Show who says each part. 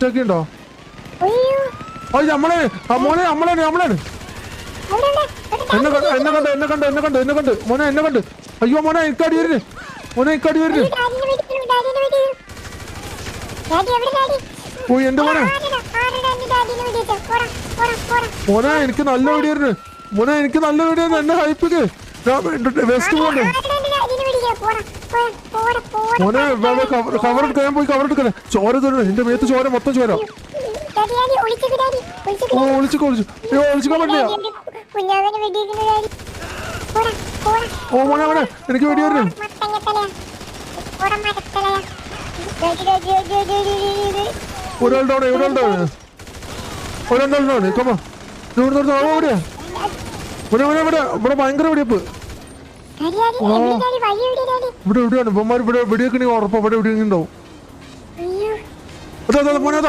Speaker 1: ഒക്കെ ഉണ്ടോ നമ്മളെ മോനെ നമ്മളെ നമ്മളാണ്. എന്നെ കണ്ട് എന്നെ കണ്ട് എന്നെ കണ്ട് എന്നെ കണ്ട് എന്നെ കണ്ട്. മോനെ എന്നെ കണ്ട്. അയ്യോ മോനെ ഇക്കാടി വരുന്നു മോനെ ഇക്കാടി വരുന്നു? ഓ എന്റെ മോനെ. മോനെ എനിക്ക് നല്ല വെടി വരുന്നു മോനെ എനിക്ക് നല്ല വെടി വരുന്നു എന്നെ ഹൈപ്പിക്ക്. വെസ്റ്റ് പോകണ്ടേ? മോനെ കവർ എടുക്കാൻ പോയി കവർ എടുക്കണേ ചോര തരുന്നു എന്റെ മേത്ത് ചോര മൊത്തം ചോര. ഓ. ഒളിച്ചു ഒളിച്ചു അയ്യോ ഒളിച്ചിക്കാൻ പറ്റില്ല. ഓ മോനെ മോനെ എനിക്ക് വെടി വരുന്നു. ഒരാളുടെ അവിടെ ഒരാളുടെ അവിടെ. ഒരാളുടെ അവിടെ കമ്മ ഇവിടെ നിർത്താം ആ എവിടെയാ ഇവിടെ ഇവിടെ ഇവിടെ ഇവിടെ ഭയങ്കര വെടിയപ്പ് ഇവിടെ എവിടെയാണ്? ഇവന്മാർ ഇവിടെ വെടിയൊക്കെ ഉറപ്പാ. ഇവിടെ എവിടെയെങ്കിലും ഉണ്ടാവും. അതാ അതാ മോനെ അതാ.